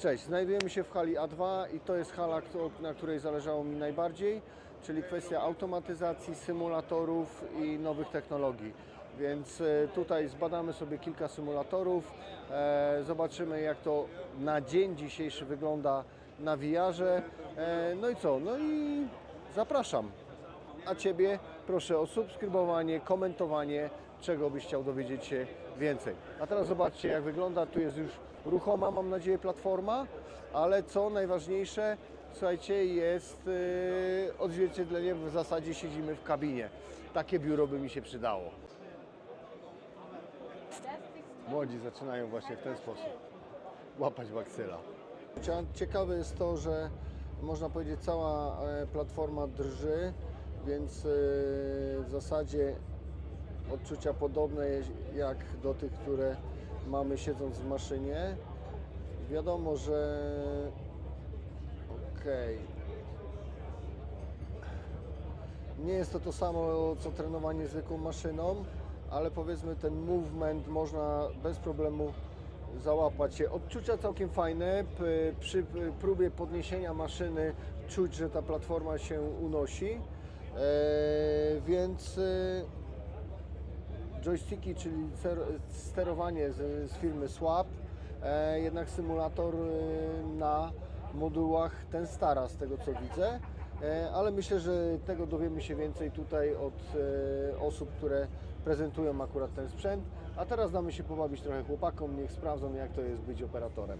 Cześć, znajdujemy się w hali A2 i to jest hala, na której zależało mi najbardziej, czyli kwestia automatyzacji, symulatorów i nowych technologii. Więc e, tutaj zbadamy sobie kilka symulatorów, e, zobaczymy jak to na dzień dzisiejszy wygląda na VR-ze. E, no i co? No i zapraszam. A Ciebie proszę o subskrybowanie, komentowanie, czego byś chciał dowiedzieć się więcej. A teraz zobaczcie jak wygląda, tu jest już ruchoma, mam nadzieję, platforma, ale co najważniejsze, słuchajcie, jest yy, odzwierciedlenie, w zasadzie siedzimy w kabinie. Takie biuro by mi się przydało. Młodzi zaczynają właśnie w ten sposób łapać bakcyla. Ciekawe jest to, że można powiedzieć cała e, platforma drży, więc e, w zasadzie odczucia podobne jak do tych, które mamy siedząc w maszynie. Wiadomo, że okej. Nie jest to to samo co trenowanie zwykłą maszyną, ale powiedzmy ten movement można bez problemu załapać się. Odczucia całkiem fajne. Przy próbie podniesienia maszyny czuć, że ta platforma się unosi. E, więc e, joysticki, czyli sterowanie z, z firmy Swap, e, jednak symulator e, na modułach ten stara z tego co widzę, ale myślę, że tego dowiemy się więcej tutaj od osób, które prezentują akurat ten sprzęt, a teraz damy się pobawić trochę chłopakom, niech sprawdzą jak to jest być operatorem.